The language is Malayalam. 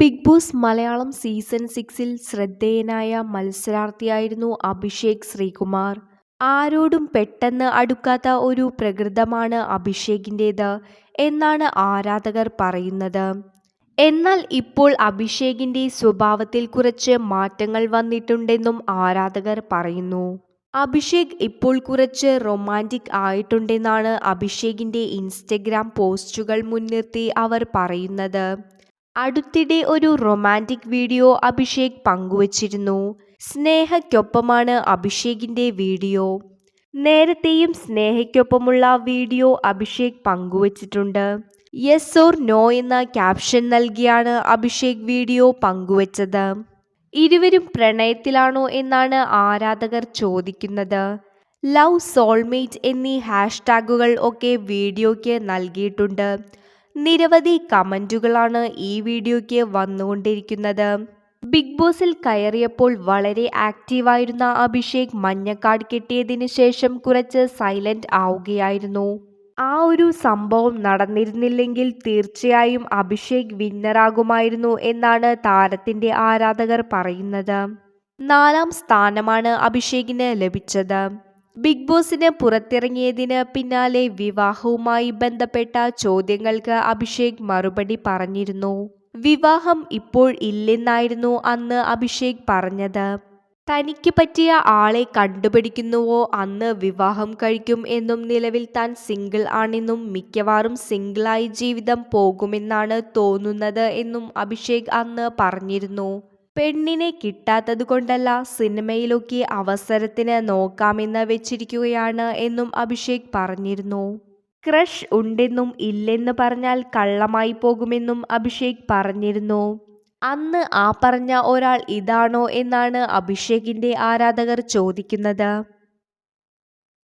ബിഗ് ബോസ് മലയാളം സീസൺ സിക്സിൽ ശ്രദ്ധേയനായ മത്സരാർത്ഥിയായിരുന്നു അഭിഷേക് ശ്രീകുമാർ. ആരോടും പെട്ടെന്ന് അടുക്കാത്ത ഒരു പ്രകൃതമാണ് അഭിഷേകിന്റേത് എന്നാണ് ആരാധകർ പറയുന്നത്. എന്നാൽ ഇപ്പോൾ അഭിഷേകിന്റെ സ്വഭാവത്തിൽ കുറച്ച് മാറ്റങ്ങൾ വന്നിട്ടുണ്ടെന്നും ആരാധകർ പറയുന്നു. അഭിഷേക് ഇപ്പോൾ കുറച്ച് റൊമാന്റിക് ആയിട്ടുണ്ടെന്നാണ് അഭിഷേകിന്റെ ഇൻസ്റ്റഗ്രാം പോസ്റ്റുകൾ മുൻനിർത്തി അവർ പറയുന്നത്. അടുത്തിടെ ഒരു റൊമാന്റിക് വീഡിയോ അഭിഷേക് പങ്കുവച്ചിരുന്നു. സ്നേഹയ്ക്കൊപ്പമാണ് അഭിഷേകിന്റെ വീഡിയോ നേരത്തെയും സ്നേഹയ്ക്കൊപ്പമുള്ള വീഡിയോ അഭിഷേക് പങ്കുവച്ചിട്ടുണ്ട്. യെസ് ഓർ നോ എന്ന ക്യാപ്ഷൻ നൽകിയാണ് അഭിഷേക് വീഡിയോ പങ്കുവച്ചത്. ഇരുവരും പ്രണയത്തിലാണോ എന്നാണ് ആരാധകർ ചോദിക്കുന്നത്. ലവ് സോൾമേറ്റ് എന്നീ ഹാഷ്ടാഗുകൾ ഒക്കെ വീഡിയോയ്ക്ക് നൽകിയിട്ടുണ്ട്. നിരവധി കമന്റുകളാണ് ഈ വീഡിയോയ്ക്ക് വന്നുകൊണ്ടിരിക്കുന്നത്. ബിഗ് ബോസിൽ കയറിയപ്പോൾ വളരെ ആക്റ്റീവായിരുന്ന അഭിഷേക് മഞ്ഞക്കാട് കിട്ടിയതിന് ശേഷം കുറച്ച് സൈലന്റ് ആവുകയായിരുന്നു. ആ ഒരു സംഭവം നടന്നിരുന്നില്ലെങ്കിൽ തീർച്ചയായും അഭിഷേക് വിന്നറാകുമായിരുന്നു എന്നാണ് താരത്തിന്റെ ആരാധകർ പറയുന്നത്. നാലാം സ്ഥാനമാണ് അഭിഷേകിന് ലഭിച്ചത്. ബിഗ് ബോസിന് പുറത്തിറങ്ങിയതിന് പിന്നാലെ വിവാഹവുമായി ബന്ധപ്പെട്ട ചോദ്യങ്ങൾക്ക് അഭിഷേക് മറുപടി പറഞ്ഞിരുന്നു. വിവാഹം ഇപ്പോൾ ഇല്ലെന്നായിരുന്നു അന്ന് അഭിഷേക് പറഞ്ഞത്. തനിക്ക് പറ്റിയ ആളെ കണ്ടുപിടിക്കുന്നുവോ അന്ന് വിവാഹം കഴിക്കും എന്നും നിലവിൽ താൻ സിംഗിൾ ആണെന്നും മിക്കവാറും സിംഗിളായി ജീവിതം പോകുമെന്നാണ് തോന്നുന്നത് എന്നും അഭിഷേക് അന്ന് പറഞ്ഞിരുന്നു. പെണ്ണിനെ കിട്ടാത്തത് കൊണ്ടല്ല സിനിമയിലൊക്കെ അവസരത്തിന് നോക്കാമെന്ന് വെച്ചിരിക്കുകയാണ് എന്നും അഭിഷേക് പറഞ്ഞിരുന്നു. ക്രഷ് ഉണ്ടെന്നും ഇല്ലെന്ന് പറഞ്ഞാൽ കള്ളമായി പോകുമെന്നും അഭിഷേക് പറഞ്ഞിരുന്നു. അന്ന് ആ പറഞ്ഞ ഒരാൾ ഇതാണോ എന്നാണ് അഭിഷേകിന്റെ ആരാധകർ ചോദിക്കുന്നത്.